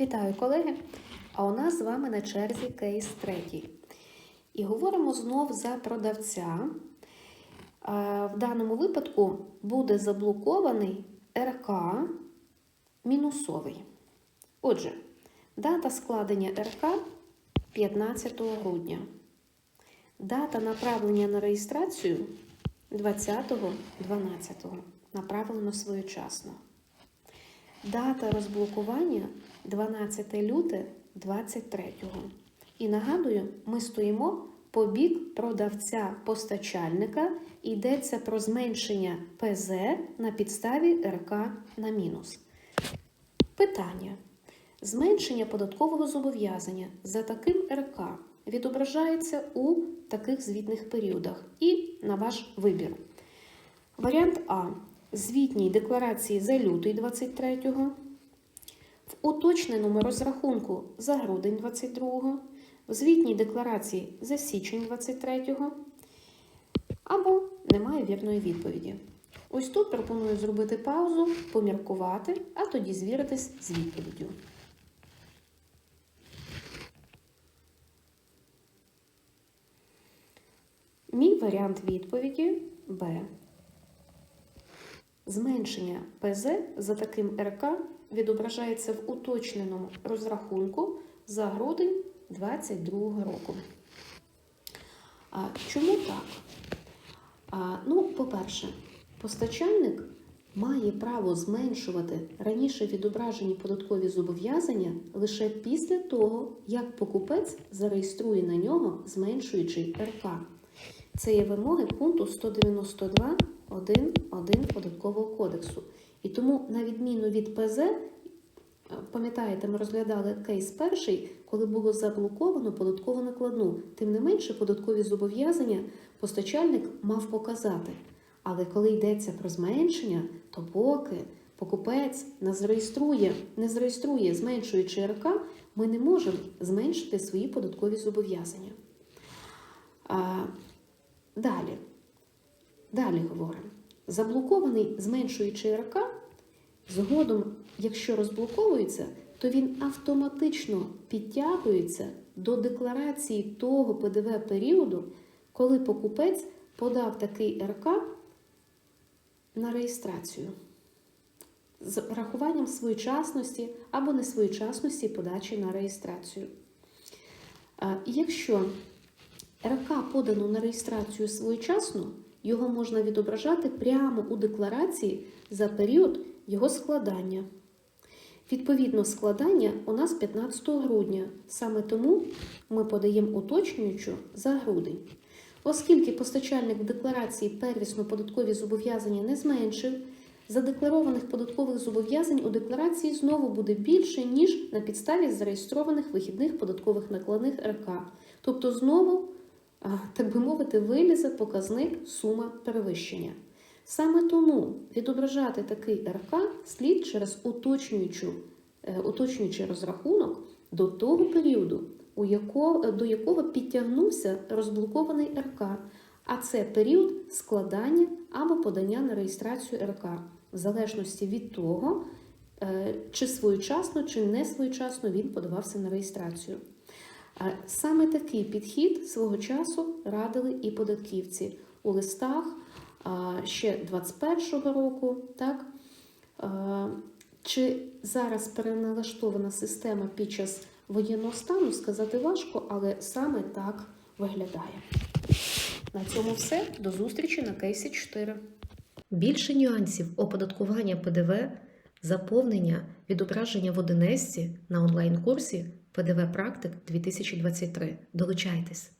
Вітаю, колеги! А у нас з вами на черзі кейс третій. І говоримо знов за продавця. Е, В даному випадку буде заблокований РК мінусовий. Отже, дата складення РК 15 грудня. Дата направлення на реєстрацію 20.12. Направлено своєчасно. Дата розблокування 12 люте 23. І нагадую, ми стоїмо по бік продавця-постачальника. Йдеться про зменшення ПЗ на підставі РК на мінус. Питання. Зменшення податкового зобов'язання за таким РК відображається у таких звітних періодах і на ваш вибір. Варіант А. Звітній декларації за лютий 23-го, в уточненому розрахунку за грудень 22-го, в звітній декларації за січень 23-го, або немає вірної відповіді. Ось тут пропоную зробити паузу, поміркувати, а тоді звіритись з відповіддю. Мій варіант відповіді Б. Зменшення ПЗ за таким РК відображається в уточненому розрахунку за грудень 2022 року. А чому так? А, ну, по-перше, постачальник має право зменшувати раніше відображені податкові зобов'язання лише після того, як покупець зареєструє на нього зменшуючий РК. Це є вимоги пункту 192.1.1 Податкового кодексу. І тому, на відміну від ПЗ, пам'ятаєте, ми розглядали кейс перший, коли було заблоковано податкову накладну. Тим не менше, податкові зобов'язання постачальник мав показати. Але коли йдеться про зменшення, то поки покупець не зареєструє, не зареєструє зменшуючи РК, ми не можемо зменшити свої податкові зобов'язання. А, Далі. Далі говоримо. Заблокований зменшуючи РК, згодом, якщо розблоковується, то він автоматично підтягується до декларації того ПДВ періоду, коли покупець подав такий РК на реєстрацію з рахуванням своєчасності або несвоєчасності подачі на реєстрацію. Якщо РК подано на реєстрацію своєчасно, його можна відображати прямо у декларації за період його складання. Відповідно, складання у нас 15 грудня. Саме тому ми подаємо уточнюючу за грудень. Оскільки постачальник в декларації первісно податкові зобов'язання не зменшив, задекларованих податкових зобов'язань у декларації знову буде більше, ніж на підставі зареєстрованих вихідних податкових накладних РК. Тобто, знову, так би мовити, вилізе показник сума перевищення. Саме тому відображати такий РК слід через е, уточнюючий розрахунок до того періоду, у якого, до якого підтягнувся розблокований РК, а це період складання або подання на реєстрацію РК, в залежності від того, е, чи своєчасно, чи не своєчасно він подавався на реєстрацію. Саме такий підхід свого часу радили і податківці у листах ще 21-го року. Так? Чи зараз переналаштована система під час воєнного стану, сказати важко, але саме так виглядає. На цьому все. До зустрічі на кейсі 4. Більше нюансів оподаткування ПДВ, заповнення, відображення в Одинесці на онлайн-курсі ПДВ Практик 2023. Долучайтесь!